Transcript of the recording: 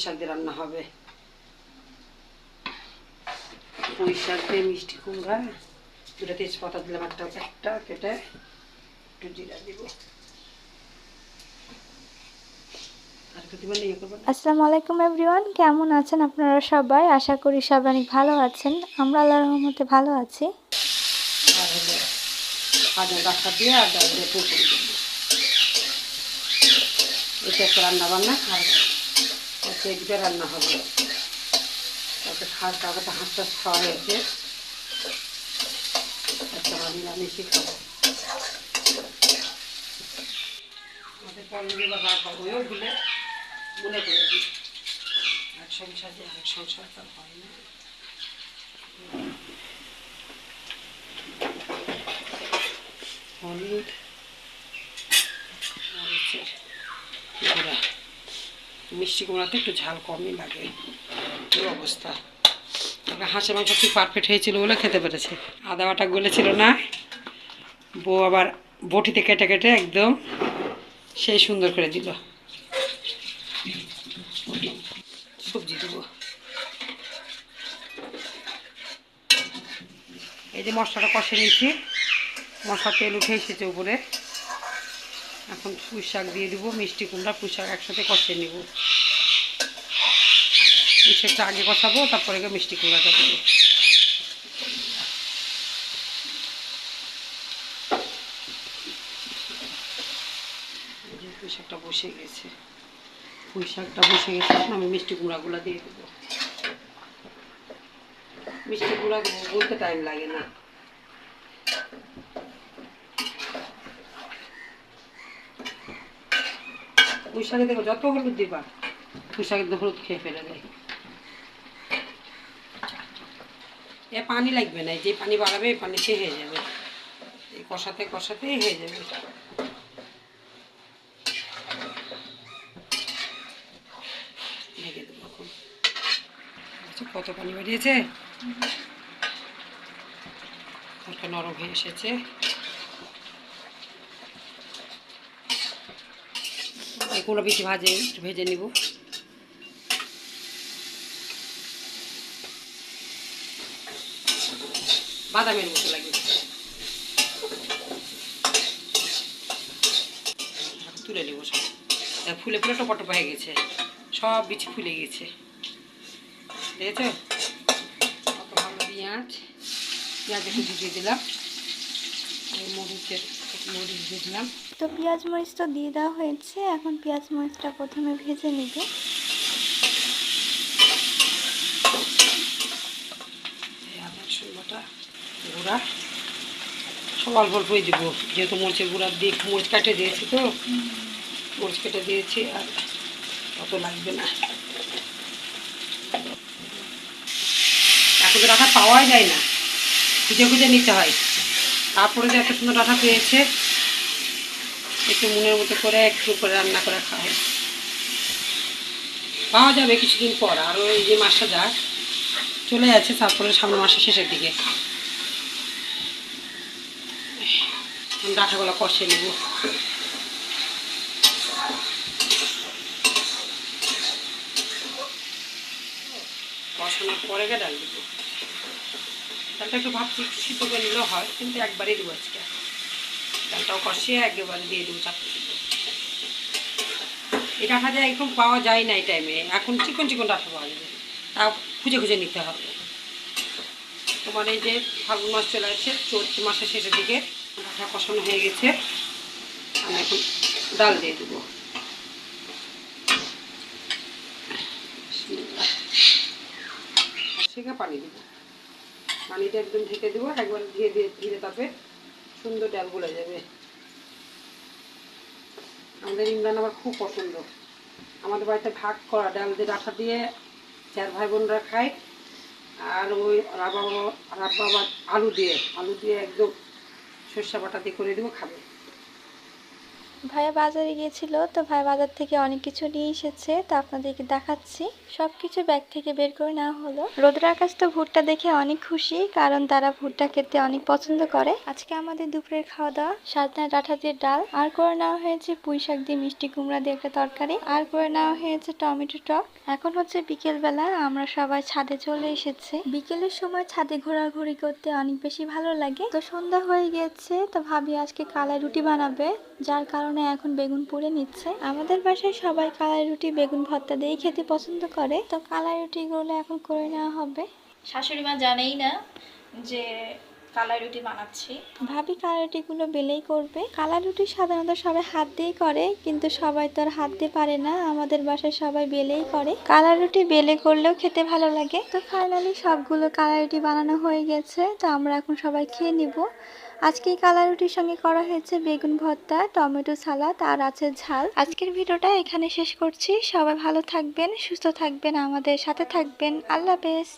পুঁই শাক দিয়ে রান্না হবে। পুঁই শাক দিয়ে মিষ্টি কুমড়া দুটো তেজপাতা দিলাম একটা একটা কেটে একটু জিরা দিব। ইয়ে? আসসালামু আলাইকুম এভরিওয়ান কেমন আছেন আপনারা সবাই? আশা করি সবাই অনেক ভালো আছেন। আমরা আল্লাহর রহমতে ভালো আছি। এটা রান্না বান্না আর হচ্ছে এদিকে রান্না হবে। তারপরে খাস তারপরে হাঁস টাস খাওয়া হয়েছে। একটা আমরা নিরামিষই খাব? আমাদের পনেরো বা যা খাব ওইও ভুলে মনে করে দিই। এক সংসার দিয়ে আরেক সংসার তার হয় না। হলুদ মরিচের গুঁড়া মিষ্টি কুমড়াতে একটু ঝাল কমই লাগে। এই অবস্থা। তবে হাঁসের মাংস ঠিক পারফেক্ট হয়েছিল বলে খেতে পেরেছে। আদা বাটা গলেছিল না। বউ আবার বটিতে কেটে কেটে একদম সেই সুন্দর করে দিল। সবজি দেবো। এই যে মশলাটা কষে নিয়েছি। মশলা তেল উঠে এসেছে উপরে। এখন পুঁই শাক দিয়ে দিব, মিষ্টি কুমড়া, পুঁই শাক একসাথে কষিয়ে নিব। পুঁই শাকটা আগে কষাবো, তারপরে গিয়ে মিষ্টি কুমড়াটা দেবো। পুঁই শাকটা বসে গেছে। পুঁই শাকটা বসে গেছে আমি মিষ্টি কুমড়াগুলো দিয়ে দেবো। মিষ্টি কুমড়া বলতে টাইম লাগে না। পুঁই শাকে দেখো যত হলুদ দিবা পুঁই শাকের তো হলুদ খেয়ে ফেলে দেয়। এ পানি লাগবে না যে পানি বাড়াবে এই পানি সে হয়ে যাবে। এই কষাতে কষাতেই হয়ে যাবে। ঢেকে দেবো দেখছ কত পানি বেরিয়েছে হালকা নরম হয়ে এসেছে। এগুলো বেশি ভাজে, একটু ভেজে নিব। বাদামের মতো লাগে। তুলে নেব সব। ফুলে ফুলে টপা টপা হয়ে গেছে। সব বিচি ফুলে গেছে। দেখেছ? কত ভালো পেঁয়াজ। পেঁয়াজ একটু দিয়ে দিলাম। মরিচের মরিচ দিলাম তো পেঁয়াজ মরিচ তো দিয়ে দেওয়া হয়েছে। এখন পেঁয়াজ মরিচটা প্রথমে ভেজে নিব। আদা রসুন গুঁড়া। সব অল্প অল্পই দেবো। যেহেতু মরিচের গুঁড়া দিয়ে মরিচ কাটে দিয়েছি তো মরিচ কেটে দিয়েছি আর অত লাগবে না। এখন তো ডাঁটা পাওয়াই যায় না। খুঁজে খুঁজে নিতে হয়। তারপরে যে একটা সুন্দর ডাঁটা পেয়েছে, একটু মনের মতো করে একটু করে রান্না করে খায় পাওয়া যাবে কিছুদিন পর, আর ওই যে মাসটা যাক, চলে যাচ্ছে তারপরে সামনে মাসের শেষের দিকে। ডাঁটাগুলো কষে নেব। কষানোর পরে গে ডাল দেবো। ডালটা একটু ভাবছি সিদ্ধ করে নিলেও হয়, কিন্তু একবারেই দেবো আজকে। ডালটাও কষিয়ে একেবারে দিয়ে দেবো চারটে সিদ্ধ এই ডাঁটা যে একদম পাওয়া যায় না এই টাইমে এখন চিকন চিকন ডাঁটা পাওয়া যাবে। তা খুঁজে খুঁজে নিতে হবে। তোমার এই যে ফাল্গুন মাস চলে আসছে, চৈত্র মাসের শেষের দিকে ডাঁটা কষানো হয়ে গেছে। আমি এখন ডাল দিয়ে দেবো। সেখানে পানি দেবো। পানিটা একদম ঢেকে দেবো, একবার ধীরে ধীরে ধীরে তাপে সুন্দর ডাল গলে যাবে। আমাদের ইমরান আবার খুব পছন্দ। আমাদের বাড়িতে ভাগ করা ডাল দিয়ে ডাঁটা দিয়ে চার ভাই বোনরা খায়, আর ওই রাবা রাব্বা আলু দিয়ে আলু দিয়ে একদম সর্ষা বাটা দিয়ে করে দেবো, খাবে। ভাইয়া বাজারে গিয়েছিল, তো ভাই বাজার থেকে অনেক কিছু নিয়ে এসেছে, তো আপনাদেরকে দেখাচ্ছি। সবকিছু ব্যাগ থেকে বের করে নেওয়া হলো। রোদ্র আকাশ তো ভুট্টা দেখে অনেক খুশি, কারণ তারা ভুট্টা খেতে অনেক পছন্দ করে। আজকে আমাদের দুপুরের খাওয়া দাওয়া, সাজনা ডাঁটা দিয়ে ডাল, আর করে নেওয়া হয়েছে পুঁই শাক দিয়ে মিষ্টি কুমড়া দিয়ে একটা তরকারি, আর করে নেওয়া হয়েছে টমেটো টক। এখন হচ্ছে বিকেল বেলা আমরা সবাই ছাদে চলে এসেছে। বিকেলের সময় ছাদে ঘোরাঘুরি করতে অনেক বেশি ভালো লাগে। তো সন্ধ্যা হয়ে গেছে, তো ভাবি আজকে কালাই রুটি বানাবে, যার কারণে এখন বেগুন পুড়ে নিচ্ছে। আমাদের বাসায় সবাই কালাই রুটি, বেগুন ভর্তা দিয়েই খেতে পছন্দ করে। তো কালাই রুটিগুলো এখন করে নেওয়া হবে। শাশুড়ি মা জানেই না যে কালাই রুটি বানাচ্ছি। ভাবি কালাই রুটিগুলো বেলেই করবে। কালাই রুটি সাধারণত সবাই হাত দিয়েই করে, কিন্তু সবাই তো আর হাত দিয়ে পারে না। আমাদের বাসায় সবাই বেলেই করে। কালাই রুটি বেলে করলেও খেতে ভালো লাগে। তো ফাইনালি সবগুলো কালাই রুটি বানানো হয়ে গেছে, তো আমরা এখন সবাই খেয়ে নিব। আজকে কালাই রুটির সঙ্গে করা হয়েছে বেগুন ভর্তা, টমেটো সালাদ, আর আছে ঝাল। আজকের ভিডিওটা এখানে শেষ করছি। সবাই ভালো থাকবেন, সুস্থ থাকবেন, আমাদের সাথে থাকবেন। আল্লাহ হাফেজ।